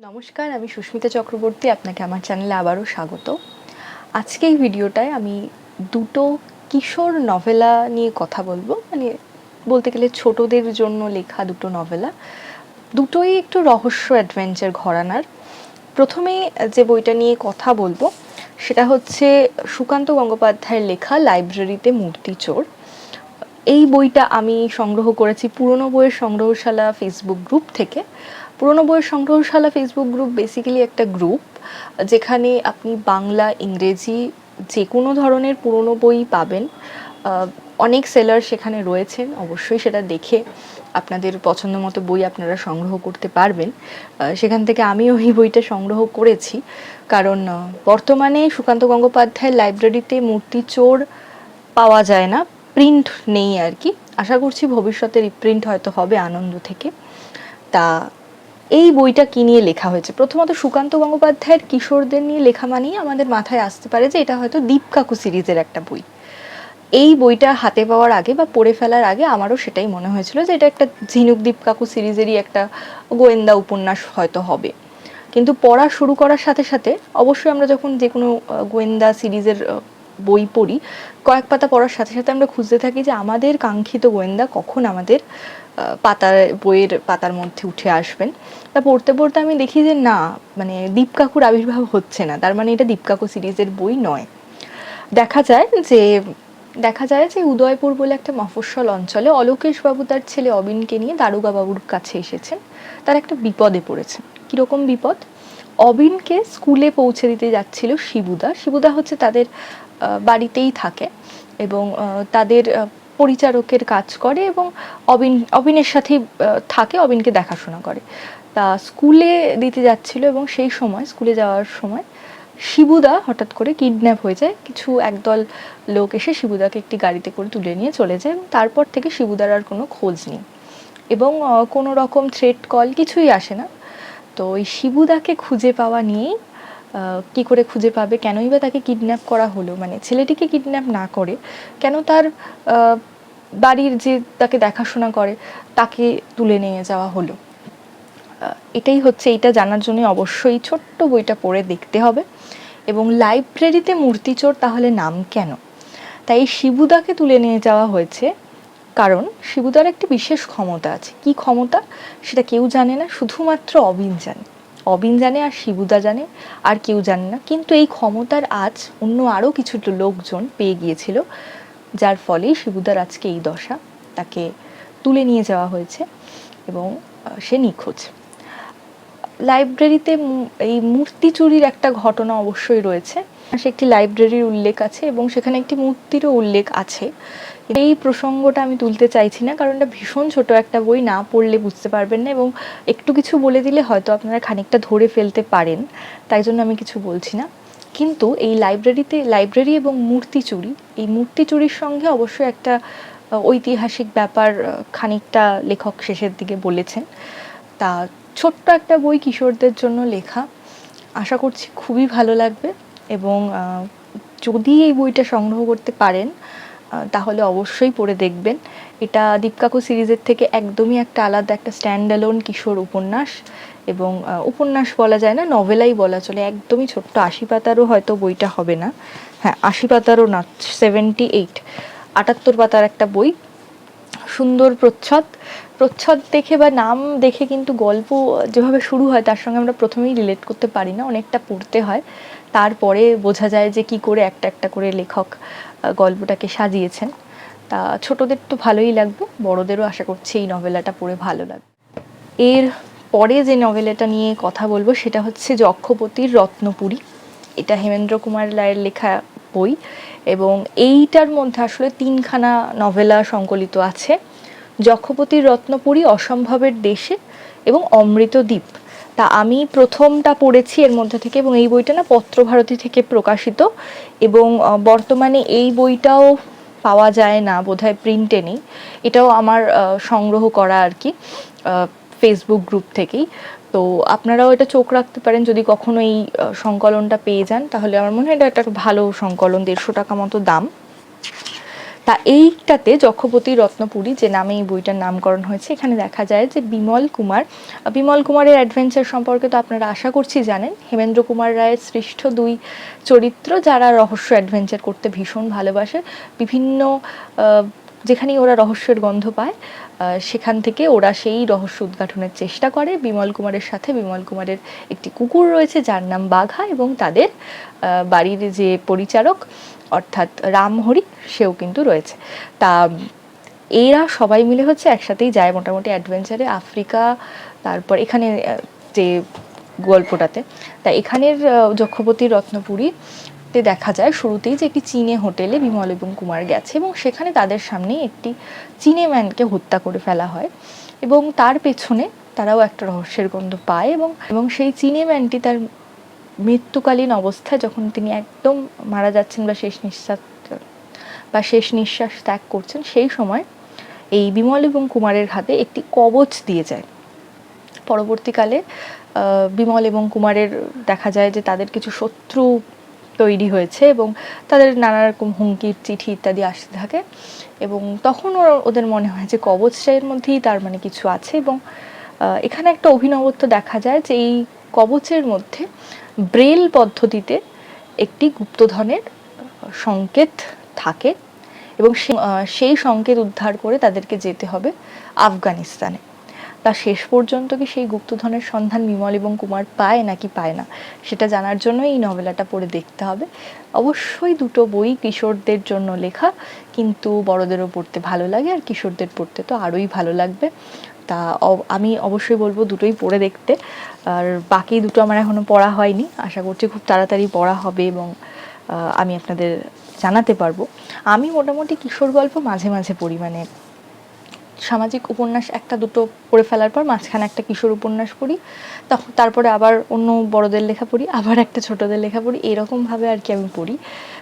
নমস্কার, আমি সুস্মিতা চক্রবর্তী, আপনাকে আমার চ্যানেলে আবারও স্বাগত। আজকে এই ভিডিওটায় আমি দুটো কিশোর নভেলা নিয়ে কথা বলব। মানে বলতে গেলে ছোটদের জন্য লেখা দুটো নভেলা। দুটোই একটু রহস্য অ্যাডভেঞ্চার ঘরানার। প্রথমে যে বইটা নিয়ে কথা বলব, সেটা হচ্ছে সুকান্ত গঙ্গোপাধ্যায়ের লেখা লাইব্রেরিতে মূর্তি চোর। এই বইটা আমি সংগ্রহ করেছি পুরনো বইয়ের সংগ্রহশালা ফেসবুক গ্রুপ থেকে। পুরনো বইয়ের সংগ্রহশালা ফেসবুক গ্রুপ বেসিক্যালি একটা গ্রুপ যেখানে আপনি বাংলা, ইংরেজি যে কোনো ধরনের পুরনো বই পাবেন। অনেক সেলার সেখানে রয়েছেন, অবশ্যই সেটা দেখে আপনাদের পছন্দ মতো বই আপনারা সংগ্রহ করতে পারবেন। সেখান থেকে আমিও এই বইটা সংগ্রহ করেছি। কারণ বর্তমানে সুকান্ত গঙ্গোপাধ্যায়ের লাইব্রেরিতে মূর্তি চোর পাওয়া যায় না প্রিন্ট নেই আর কি। আশা করছি ভবিষ্যতে রিপ্রিন্ট হয়তো হবে আনন্দ থেকে। তা এই বইটা কি নিয়ে লেখা হয়েছে? প্রথমত সুকান্ত গঙ্গোপাধ্যায়ের কিশোরদের নিয়ে লেখা মানেই আমাদের মাথায় আসতে পারে যে এটা হয়তো দীপ কাকু সিরিজের একটা বই। এই বইটা হাতে পাওয়ার আগে বা পড়ে ফেলার আগে আমারও সেটাই মনে হয়েছিল যে এটা একটা ঝিনুক দীপ কাকু সিরিজেরই একটা গোয়েন্দা উপন্যাস হয়তো হবে। কিন্তু পড়া শুরু করার সাথে সাথে অবশ্যই আমরা যখন যে কোনো গোয়েন্দা সিরিজের বই পড়ি, কয়েক পাতা পড়ার সাথে সাথে আমরা খুঁজতে থাকি যে আমাদের কাঙ্ক্ষিত গোয়েন্দা কখন আমাদের পাতার বইয়ের পাতার মধ্যে উঠে আসবেন। তা পড়তে পড়তে আমি দেখি যে না মানে দীপ কাকুর আবির্ভাব হচ্ছে না। তার মানে এটা দীপ কাকু সিরিজের বই নয়। দেখা যায় যে, দেখা যায় যে উদয়পুর বলে একটা মফস্বল অঞ্চলে অলোকেশ বাবু তার ছেলে অবিনকে নিয়ে দারোগা বাবুর কাছে এসেছেন। তার একটা বিপদে পড়েছেন। কীরকম বিপদ? অবিনকে স্কুলে পৌঁছে দিতে যাচ্ছিল শিবুদা। শিবুদা হচ্ছে তাদের বাড়িতেই থাকে এবং তাদের পরিচারকের কাজ করে এবং অবিন, অবিনের সাথেই থাকে, অবিনকে দেখাশোনা করে। তা স্কুলে দিতে যাচ্ছিল এবং সেই সময়, স্কুলে যাওয়ার সময় শিবুদা হঠাৎ করে কিডন্যাপ হয়ে যায়। কিছু একদল লোক এসে শিবুদাকে একটি গাড়িতে করে তুলে নিয়ে চলে যায় তারপর থেকে শিবুদার আর কোনো খোঁজ নেই। এবং কোনো রকম থ্রেট কল কিছুই আসে না। তো ওই শিবুদাকে খুঁজে পাওয়া নিয়েই কি করে খুঁজে পাবে, কেনই বা তাকে কিডন্যাপ করা হলো? মানে ছেলেটিকে কিডন্যাপ না করে, কেন তার বাড়ির যে তাকে দেখাশোনা করে, তাকে তুলে নিয়ে যাওয়া হলো। এটাই হচ্ছে এটা জানার জন্য অবশ্যই ছোট্ট বইটা পড়ে দেখতে হবে। এবং লাইব্রেরিতে মূর্তিচোর তাহলে নাম কেন? তাই শিবুদাকে তুলে নিয়ে যাওয়া হয়েছে কারণ শিবুদার একটি বিশেষ ক্ষমতা আছে। কি ক্ষমতা? সেটা কেউ জানে না, শুধুমাত্র অবিন জানে। অবিন জানে আর শিবুদা জানে, আর কেউ জানে না। কিন্তু এই ক্ষমতার আজ অন্য আরও কিছু লোকজন পেয়ে গিয়েছিল। যার ফলে শিবুদার আজকে এই দশা তাকে তুলে নিয়ে যাওয়া হয়েছে এবং সে নিখোঁজ। লাইব্রেরিতে এই মূর্তি চুরির একটা ঘটনা অবশ্যই রয়েছে। সে একটি লাইব্রেরির উল্লেখ আছে এবং সেখানে একটি মূর্তিরও উল্লেখ আছে। এই প্রসঙ্গটা আমি তুলতে চাইছি না, কারণ এটা ভীষণ ছোট একটা বই, না পড়লে বুঝতে পারবেন না এবং একটু কিছু বলে দিলে হয়তো আপনারা খানিকটা ধরে ফেলতে পারেন, তাই জন্য আমি কিছু বলছি না। কিন্তু এই লাইব্রেরিতে লাইব্রেরি এবং মূর্তি চুরি, এই মূর্তি চুরির সঙ্গে অবশ্যই একটা ঐতিহাসিক ব্যাপার খানিকটা লেখক শেষের দিকে বলেছেন। তা ছোট্ট একটা বই কিশোরদের জন্য লেখা। আশা করছি খুবই ভালো লাগবে এবং যদি এই বইটা সংগ্রহ করতে পারেন তাহলে অবশ্যই পড়ে দেখবেন। এটা দীপকাকু সিরিজের থেকে একদমই একটা আলাদা একটা স্ট্যান্ড অ্যালোন কিশোর উপন্যাস এবং উপন্যাস বলা যায় না নভেলাই বলা চলে। একদমই ছোট্ট। আশি পাতারও হয়তো বইটা হবে না। হ্যাঁ আশি পাতারও না সেভেন্টি এইট আটাত্তর পাতার একটা বই। সুন্দর প্রচ্ছদ। প্রচ্ছদ দেখে বা নাম দেখে কিন্তু গল্প যেভাবে শুরু হয়, তার সঙ্গে আমরা প্রথমেই রিলেট করতে পারি না, অনেকটা পড়তে হয়। তারপরে বোঝা যায় যে কি করে একটা একটা করে লেখক গল্পটাকে সাজিয়েছেন। তা ছোটদের তো ভালোই লাগবে, বড়দেরও আশা করছি এই নভেলাটা পড়ে ভালো লাগবে। এর পরে যে নভেলাটা নিয়ে কথা বলব, সেটা হচ্ছে যক্ষপতির রত্নপুরী। এটা হেমেন্দ্র কুমার রায়ের লেখা বই এবং এইটার মধ্যে আসলে তিনখানা নভেলা সংকলিত আছে। যক্ষপতির রত্নপুরী, অসম্ভবের দেশে এবং অমৃতদ্বীপ। তা আমি প্রথমটা পড়েছি এর মধ্যে থেকে এবং এই বইটা না পত্রভারতী থেকে প্রকাশিত এবং বর্তমানে এই বইটাও পাওয়া যায় না, বোধহয় প্রিন্টে নেই। এটাও আমার সংগ্রহ করা আর কি ফেসবুক গ্রুপ থেকেই। তো আপনারাও এটা চোখ রাখতে পারেন, যদি কখনো এই সংকলনটা পেয়ে যান, তাহলে আমার মনে হয় এটা একটা ভালো সংকলন, দেড়শো টাকা মতো দাম। তা এইটাতে যক্ষপতি রত্নপুরী যে নামে এই বইটার নামকরণ হয়েছে, এখানে দেখা যায় যে বিমল কুমার বিমল কুমারের অ্যাডভেঞ্চার সম্পর্কে তো আপনারা আশা করছি জানেন, হেমেন্দ্র কুমার রায়ের সৃষ্ট দুই চরিত্র যারা রহস্য অ্যাডভেঞ্চার করতে ভীষণ ভালোবাসে, বিভিন্ন যেখানেই ওরা রহস্যের গন্ধ পায় সেখান থেকে ওরা সেই রহস্য উদ্ঘাটনের চেষ্টা করে। বিমল কুমারের সাথে বিমল কুমারের একটি কুকুর রয়েছে যার নাম বাঘা এবং তাদের বাড়ির যে পরিচারক, অর্থাৎ রামহরি সেও কিন্তু রয়েছে। তা, এরা সবাই মিলে হচ্ছে একসাথেই যায় মোটামুটি অ্যাডভেঞ্চারে আফ্রিকা, তারপর এখানে যে গল্পটাতে। তা এখানের যক্ষপতি রত্নপুরী তে দেখা যায় শুরুতেই যে একটি চীনে হোটেলে বিমল এবং কুমার গেছে এবং সেখানে তাদের সামনেই একটি চীনে ম্যানকে হত্যা করে ফেলা হয় এবং তার পেছনে তারাও একটা রহস্যের গন্ধ পায় এবং এবং সেই চীনে ম্যানটি তার মৃত্যুকালীন অবস্থায় যখন তিনি একদম মারা যাচ্ছেন বা শেষ নিঃশ্বাস, বা শেষ নিঃশ্বাস ত্যাগ করছেন, সেই সময় এই বিমল এবং কুমারের হাতে একটি কবচ দিয়ে যায়। পরবর্তীকালে বিমল এবং কুমারের দেখা যায় যে তাদের কিছু শত্রু তৈরি হয়েছে এবং তাদের নানা রকম হুমকির চিঠি ইত্যাদি আসতে থাকে এবং তখন ওদের মনে হয় যে কবচটা এর মধ্যেই তার মানে কিছু আছে এবং এখানে একটা অভিনবত্ব দেখা যায় যে এই কবচের মধ্যে ব্রেল পদ্ধতিতে একটি গুপ্তধনের সংকেত থাকে এবং সেই সংকেত উদ্ধার করে তাদেরকে যেতে হবে আফগানিস্তানে। তা শেষ পর্যন্ত কি সেই গুপ্তধনের সন্ধান বিমল এবং কুমার পায় নাকি পায় না? সেটা জানার জন্য এই নভেলাটা পড়ে দেখতে হবে। অবশ্যই দুটো বই কিশোরদের জন্য লেখা, কিন্তু বড়দেরও পড়তে ভালো লাগে আর কিশোরদের পড়তে তো আরোই ভালো লাগবে। তা আমি অবশ্যই বলব দুটোই পড়ে দেখতে। আর বাকি দুটো আমার এখনও পড়া হয়নি। আশা করছি খুব তাড়াতাড়ি পড়া হবে এবং আমি আপনাদের জানাতে পারব। আমি মোটামুটি কিশোর গল্প মাঝে মাঝে পড়ি মানে সামাজিক উপন্যাস একটা দুটো পড়ে ফেলার পর মাঝখানে একটা কিশোর উপন্যাস পড়ি, তখন তারপরে আবার অন্য বড়দের লেখা পড়ি, আবার একটা ছোটদের লেখা পড়ি, এরকমভাবে আর কি আমি পড়ি।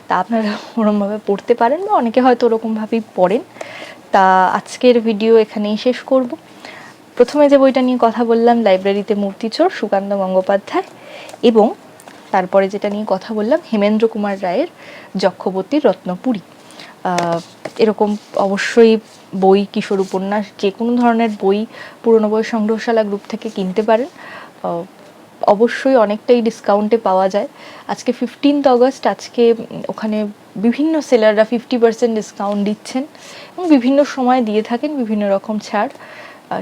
তা আপনারা ওরকমভাবে পড়তে পারেন বা অনেকে হয়তো ওরকমভাবেই পড়েন। তা আজকের ভিডিও এখানেই শেষ করব। প্রথমে যে বইটা নিয়ে কথা বললাম, লাইব্রেরিতে মূর্তিচোর সুকান্ত গঙ্গোপাধ্যায় এবং তারপরে যেটা নিয়ে কথা বললাম, হেমেন্দ্র কুমার রায়ের যক্ষবতী রত্নপুরী। এরকম অবশ্যই বই, কিশোর উপন্যাস, যে কোনো ধরনের বই পুরনো বই সংগ্রহশালা গ্রুপ থেকে কিনতে পারেন। অবশ্যই অনেকটাই ডিসকাউন্টে পাওয়া যায়। আজকে ফিফটিন্থ অগস্ট আজকে ওখানে বিভিন্ন সেলাররা ফিফটি পার্সেন্ট ডিসকাউন্ট দিচ্ছেন এবং বিভিন্ন সময় দিয়ে থাকেন বিভিন্ন রকম ছাড়।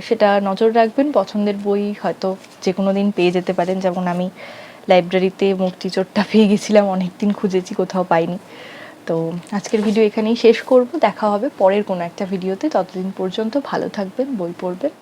সেটা নজর রাখবেন। পছন্দের বই হয়তো যে কোনো দিন পেয়ে যেতে পারেন। যেমন আমি লাইব্রেরিতে মূর্তিচোরটা পেয়ে গেছিলাম অনেক দিন খুঁজেছি, কোথাও পাইনি। তো আজকের ভিডিও এখানেই শেষ করব। দেখা হবে পরের কোনো একটা ভিডিওতে ততদিন পর্যন্ত ভালো থাকবেন, বই পড়বেন।